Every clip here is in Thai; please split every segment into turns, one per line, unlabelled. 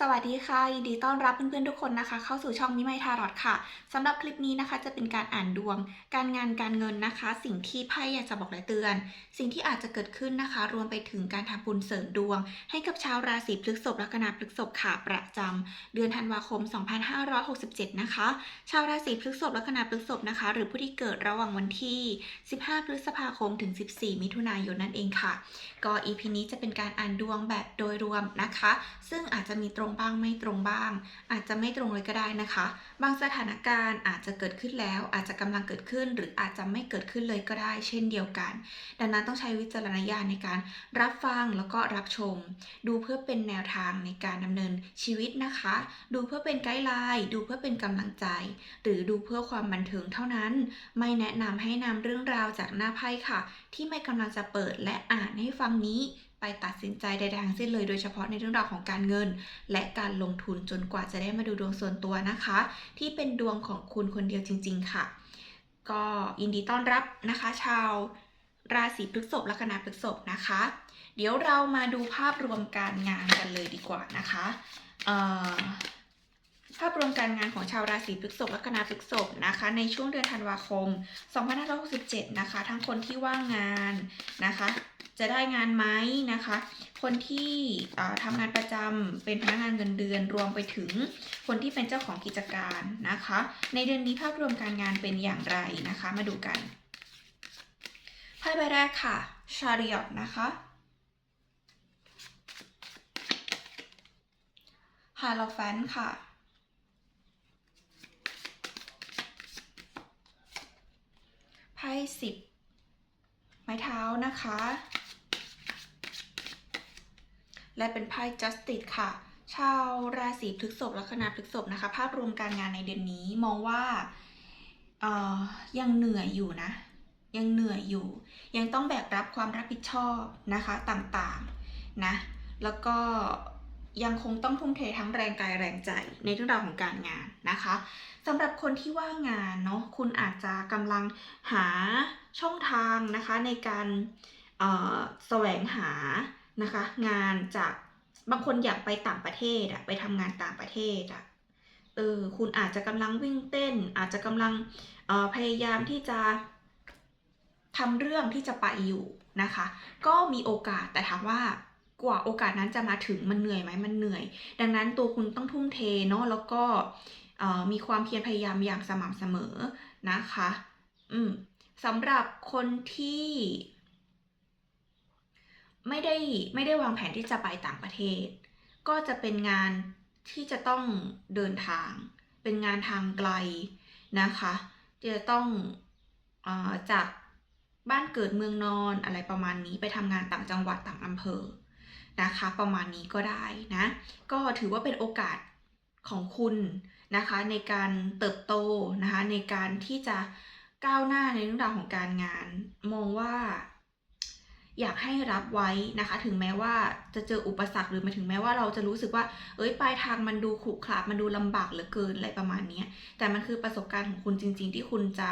สวัสดีค่ะ ยินดีต้อนรับเพื่อนๆทุกคนนะคะ เข้าสู่ช่องมิไมทารอดค่ะสำหรับคลิปนี้นะคะ จะเป็นการอ่านดวง การงานการเงินนะคะ สิ่งที่ไพ่อยากจะบอกและเตือน สิ่งที่อาจจะเกิดขึ้นนะคะ รวมไปถึงการทำบุญเสริมดวง ให้กับชาวราศีพฤษภลัคนาพฤษภค่ะประจำเดือนธันวาคม 2567 นะคะ ชาวราศีพฤษภลัคนาพฤษภนะคะ หรือผู้ที่เกิดระหว่างวันที่ 15 พฤษภาคมถึง 14 มิถุนายนนั่นเองค่ะ ก็ EP นี้จะเป็นการอ่านดวงแบบโดยรวมนะคะ ซึ่งอาจจะมีตรงงบ้างไม่ตรงบ้าง อาจจะไม่ตรงเลยก็ได้นะคะ บางสถานการณ์อาจจะเกิดขึ้นแล้ว อาจจะกำลังเกิดขึ้น หรืออาจจะไม่เกิดขึ้นเลยก็ได้ เช่นเดียวกัน ดังนั้นต้องใช้วิจารณญาณในการรับฟังแล้วก็รับชม ดูเพื่อเป็นแนวทางในการดำเนินชีวิตนะคะ ดูเพื่อเป็นไกด์ไลน์ดูเพื่อเป็นกำลังใจ หรือดูเพื่อความบันเทิงเท่านั้น ไม่แนะนำให้นำเรื่องราวจากหน้าไพ่ค่ะ ที่ไม่กำลังจะเปิดและอ่านให้ฟังนี้ ไปตัดสินใจใดๆทั้งสิ้นเลยโดยเฉพาะในเรื่องราวของการเงิน และการลงทุนจนกว่าจะได้มาดูดวงส่วนตัวนะคะ ที่เป็นดวงของคุณคนเดียวจริง ๆ ค่ะ ก็ยินดีต้อนรับนะคะ ชาวราศีพฤษภลัคนาพฤษภนะคะ เดี๋ยวเรามาดูภาพรวมการงานกันเลยดีกว่านะคะภาพรวมการงานของชาวราศีพฤษภลัคนาพฤษภนะคะ ในช่วงเดือนธันวาคม 2567 นะคะ ทั้งคนที่ว่างงานนะคะ จะได้งานไหมนะคะ คนที่ทำงานประจำเป็นพนักงานเงินเดือนรวมไปถึงคนที่เป็นเจ้าของกิจการนะคะ ในเดือนนี้ภาพรวมการงานเป็นอย่างไรนะคะ มาดูกันไพ่ใบแรกค่ะชาริอตนะคะฮาโลแฟนค่ะไพ่สิบไม้เท้านะคะ และเป็นไพ่ justice ค่ะ ชาวราศีพฤษภลัคนาพฤษภนะคะ ภาพรวมการงานในเดือนนี้มองว่าเออยังเหนื่อยอยู่นะ ยังเหนื่อยอยู่ ยังต้องแบกรับความรับผิดชอบนะคะต่างๆนะ แล้วก็ยังคงต้องทุ่มเททั้งแรงกายแรงใจในเรื่องราวของการงานนะคะสำหรับคนที่ว่างงานเนาะคุณอาจจะกำลังหาช่องทางนะคะในการแสวงหา นะคะ งานจากบางคนอยากไปต่างประเทศอะไปทำงานต่างประเทศอะเออคุณอาจจะกำลังวิ่งเต้น อาจจะกำลังออพยายามที่จะทำเรื่องที่จะไปอยู่นะคะ ก็มีโอกาสแต่ถามว่ากว่าโอกาสนั้นจะมาถึงมันเหนื่อยไหมมันเหนื่อย ดังนั้นตัวคุณต้องทุ่มเทเนาะแล้วก็มีความเพียรพยายามอย่างสม่ำเสมอนะคะ อืมสำหรับคนที่ ไม่ได้ไม่ได้วางแผนที่จะไปต่างประเทศ ก็จะเป็นงานที่จะต้องเดินทาง เป็นงานทางไกลนะคะจะต้องออจากบ้านเกิดเมืองนอนอะไรประมาณนี้ไปทำงานต่างจังหวัดต่างอำเภอนะคะ ประมาณนี้ก็ได้นะ ก็ถือว่าเป็นโอกาสของคุณนะคะในการเติบโตนะคะในการที่จะก้าวหน้าในเรื่องราวของการงาน มองว่า อยากให้รับไว้นะคะ ถึงแม้ว่าจะเจออุปสรรคหรือมาถึงแม้ว่าเราจะรู้สึกว่า เอ้ยปลายทางมันดูขรุขระมันดูลำบากเหลือเกินอะไรประมาณนี้แต่มันคือประสบการณ์ของคุณจริง ๆ ที่คุณจะ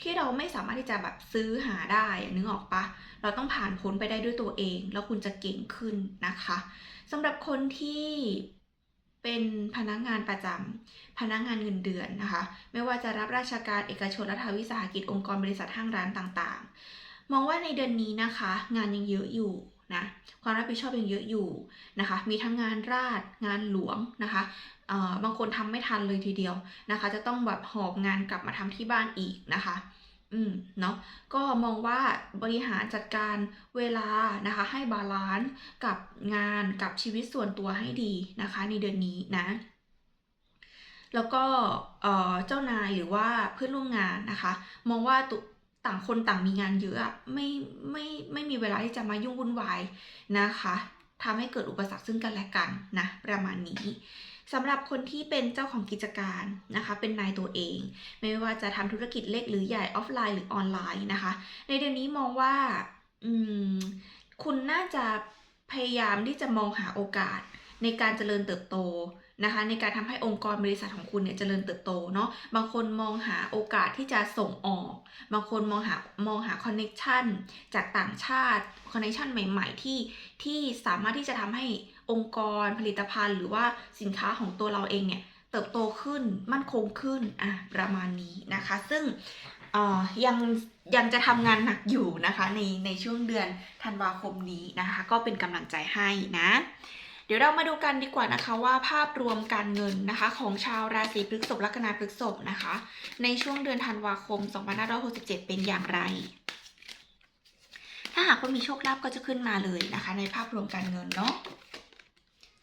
ที่เราไม่สามารถที่จะแบบซื้อหาได้นึกออกปะเราต้องผ่านพ้นไปได้ด้วยตัวเอง แล้วคุณจะเก่งขึ้นนะคะสำหรับคนที่เป็นพนักงานประจำพนักงานเงินเดือนนะคะ ไม่ว่าจะรับราชการเอกชนรัฐวิสาหกิจองค์กรบริษัทห้างร้านต่างๆ มองว่าในเดือนนี้นะคะ งานยังเยอะอยู่นะความรับผิดชอบยังเยอะอยู่นะคะ มีทั้งงานราชงานหลวงนะคะบางคนทำไม่ทันเลยทีเดียวนะคะ จะต้องแบบหอบงานกลับมาทำที่บ้านอีกนะคะ อืมเนาะก็มองว่าบริหารจัดการเวลานะคะ ให้บาลานซ์กับงานกับชีวิตส่วนตัวให้ดีนะคะ ในเดือนนี้นะแล้วก็เอ่อเจ้านายหรือว่าเพื่อนร่วมงานนะคะ มองว่า ต่างคนต่างมีงานเยอะไม่ไม่ไม่มีเวลาที่จะมายุ่งวุ่นวายนะคะทำให้เกิดอุปสรรคซึ่งกันและกันนะประมาณนี้สำหรับคนที่เป็นเจ้าของกิจการนะคะ เป็นนายตัวเอง ไม่ว่าจะทำธุรกิจเล็กหรือใหญ่ออฟไลน์หรือออนไลน์นะคะ ในเดือนนี้มองว่าคุณน่าจะพยายามที่จะมองหาโอกาสในการเจริญเติบโต นะคะในการทำให้องค์กรบริษัทของคุณเนี่ยเจริญเติบโตเนาะบางคนมองหาโอกาสที่จะส่งออก บางคนมองหามองหาคอนเน็ชันจากต่างชาติคอนเน็ชันใหม่ๆที่ที่สามารถที่จะทำให้องค์กรผลิตภัณฑ์ หรือว่าสินค้าของตัวเราเองเนี่ยเติบโตขึ้นมั่นคงขึ้นอะประมาณนี้นะคะ ซึ่งยังยังจะทำงานหนักอยู่นะคะในในช่วงเดือนธันวาคมนี้นะคะ ก็เป็นกำลังใจให้นะ เดี๋ยวเรามาดูกันดีกว่านะคะว่าภาพรวมการเงินนะคะ ของชาวราศีพฤษภลัคนาพฤษภนะคะ ในช่วงเดือนธันวาคม 2567 เป็นอย่างไร ถ้าหากว่ามีโชคลาภก็จะขึ้นมาเลยนะคะ ในภาพรวมการเงินเนาะ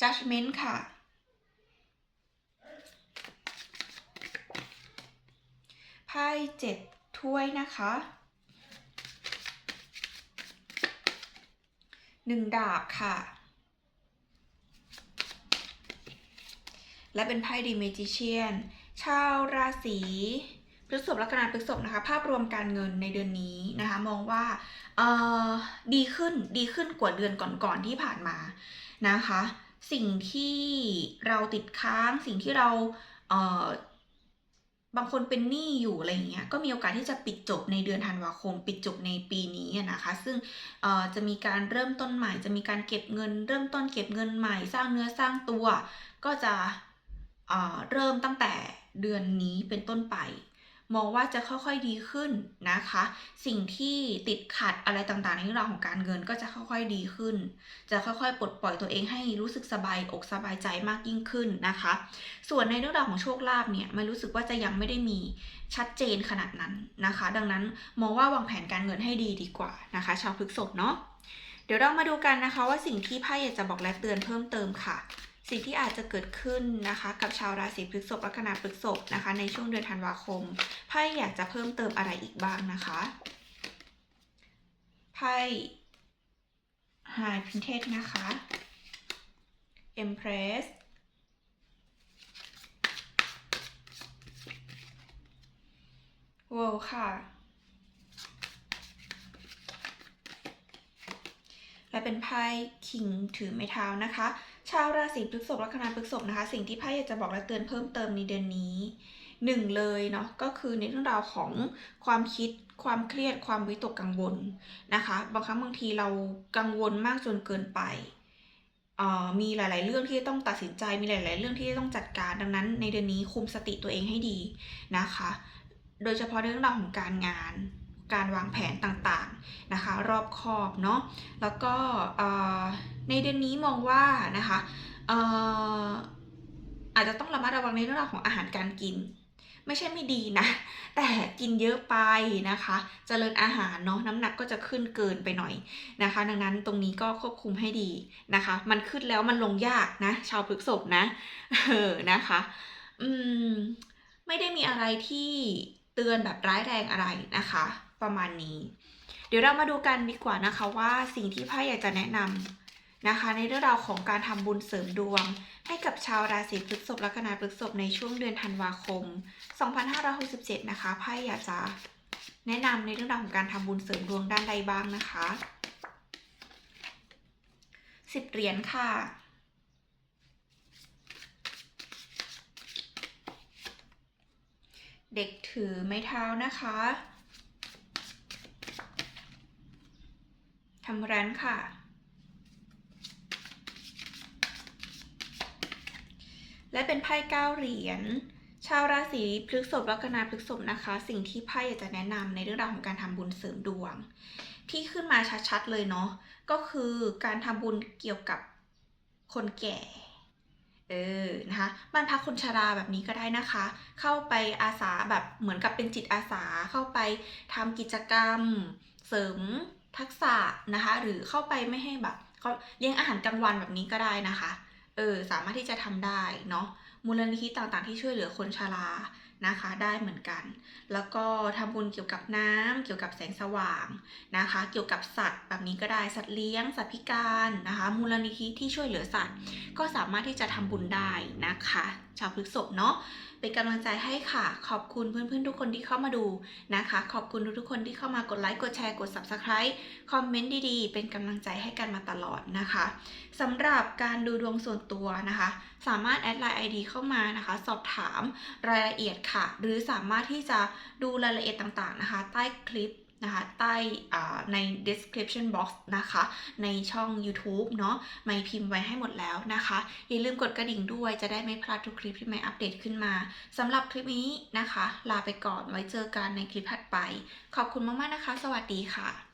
judgment ค่ะ ไพ่เจ็ดถ้วยนะคะหนึ่งดาบค่ะ และเป็นไพ่ดีเมจิเชียน ชาวราศีพฤษภลัคนาพฤษภนะคะ ภาพรวมการเงินในเดือนนี้นะคะ มองว่าดีขึ้นดีขึ้นกว่าเดือนก่อนๆที่ผ่านมานะคะ สิ่งที่เราติดค้างสิ่งที่เราเบางคนเป็นหนี้อยู่อะไรอย่างเงี้ย ก็มีโอกาสที่จะปิดจบในเดือนธันวาคม ปิดจบในปีนี้นะคะ ซึ่งจะมีการเริ่มต้นใหม่ จะมีการเก็บเงิน เริ่มต้นเก็บเงินใหม่ สร้างเนื้อสร้างตัว ก็จะ เริ่มตั้งแต่เดือนนี้เป็นต้นไป มองว่าจะค่อยๆดีขึ้นนะคะ สิ่งที่ติดขัดอะไรต่างๆในเรื่องราวของการเงินก็จะค่อยๆดีขึ้น จะค่อยๆ ปลดปล่อยตัวเองให้รู้สึกสบายอกสบายใจมากยิ่งขึ้นนะคะ ส่วนในเรื่องราวของโชคลาภเนี่ยไม่รู้สึกว่าจะยังไม่ได้มีชัดเจนขนาดนั้นนะคะ ดังนั้นมองว่าวางแผนการเงินให้ดีดีกว่านะคะ ชาวพฤกษภเนาะเดี๋ยวเรามาดูกันนะคะว่าสิ่งที่ไพ่อยากจะบอกและเตือนเพิ่มเติมค่ะ สิ่งที่อาจจะเกิดขึ้นนะคะ กับชาวราศีพฤษภลัคนาพฤษภนะคะ ในช่วงเดือนธันวาคมไพ่อยากจะเพิ่มเติมอะไรอีกบ้างนะคะไพ่ High Princess นะคะ Empress World ค่ะ และเป็นไพ่คิงถือไม้เท้านะคะ ชาวราศีพฤษภลัคนาพฤษภนะคะ สิ่งที่ไพ่อยากจะบอกและเตือนเพิ่มเติมในเดือนนี้หนึ่งเลยเนาะก็คือในเรื่องราวของความคิดความเครียดความวิตกกังวลนะคะ บางครั้งบางทีเรากังวลมากจนเกินไปมีหลาย ๆ เรื่องที่ต้องตัดสินใจมีหลาย ๆ เรื่องที่ต้องจัดการดังนั้น ในเดือนนี้คุมสติตัวเองให้ดีนะคะ โดยเฉพาะเรื่องราวของการงาน การวางแผนต่างๆนะคะ รอบคอบเนาะแล้วก็ในเดือนนี้มองว่านะคะอาจจะต้องระมัดระวังในเรื่องราวของอาหารการกิน ไม่ใช่ไม่ดีนะ แต่กินเยอะไปนะคะจเจริญอาหารเนาะน้ำหนักก็จะขึ้นเกินไปหน่อยนะคะ ดังนั้นตรงนี้ก็ควบคุมให้ดีนะคะ มันขึ้นแล้วมันลงยากนะ ชาวพฤกษภนะเออนะคะอืมไม่ได้มีอะไรที่เตือนแบบร้ายแรงอะไรนะคะ ประมาณนี้ เดี๋ยวเรามาดูกันดีกว่านะคะว่าสิ่งที่ไพ่อยากจะแนะนำนะคะ ในเรื่องราวของการทำบุญเสริมดวง ให้กับชาวราศีพฤษภลัคนาพฤษภในช่วงเดือนธันวาคม 2567 นะคะไพ่อยากจะแนะนำในเรื่องราวของการทำบุญเสริมดวงด้านใดบ้างนะคะสิบเหรียญค่ะเด็กถือไม้เท้านะคะ ทำร้านค่ะ และเป็นไพ่เก้าเหรียญชาวราศีพฤษภลัคนาพฤษภนะคะ สิ่งที่ไพ่อยากจะแนะนำในเรื่องราวของการทำบุญเสริมดวง ที่ขึ้นมาชัดๆเลยเนาะก็คือการทำบุญเกี่ยวกับคนแก่ เออนะคะบ้านพักคนชราแบบนี้ก็ได้นะคะ เข้าไปอาสาแบบเหมือนกับเป็นจิตอาสาเข้าไปทำกิจกรรมเสริม ทักษะนะคะ หรือเข้าไปไม่ให้แบบเลี้ยงอาหารกลางวันแบบนี้ก็ได้นะคะ เออสามารถที่จะทำได้เนาะมูลนิธิต่างๆ ที่ช่วยเหลือคนชรา นะคะได้เหมือนกัน แล้วก็ทำบุญเกี่ยวกับน้ำเกี่ยวกับแสงสว่างนะคะ เกี่ยวกับสัตว์แบบนี้ก็ได้สัตว์เลี้ยง สัตว์พิการนะคะ มูลนิธิที่ช่วยเหลือสัตว์ ก็สามารถที่จะทำบุญได้นะคะ ชาวพฤษภเนาะเป็นกำลังใจให้ค่ะ ขอบคุณเพื่อนๆทุกคนที่เข้ามาดูนะคะ ขอบคุณทุกๆคนที่เข้ามากดไลค์กดแชร์กด Subscribe คอมเมนต์ดีๆ เป็นกำลังใจให้กันมาตลอดนะคะสำหรับการดูดวงส่วนตัวนะคะ สามารถแอดไลน์ ID เข้ามานะคะ สอบถามรายละเอียดค่ะหรือสามารถที่จะดูรายละเอียดต่างๆนะคะ ใต้คลิปนะคะใต้ใน description box นะคะ ในช่อง YouTube เนาะไม่พิมพ์ไว้ให้หมดแล้วนะคะ อย่าลืมกดกระดิ่งด้วยจะได้ไม่พลาดทุกคลิปที่ไม่อัปเดตขึ้นมาสำหรับคลิปนี้นะคะ ลาไปก่อนไว้เจอกันในคลิปถัดไป ขอบคุณมากๆนะคะ สวัสดีค่ะ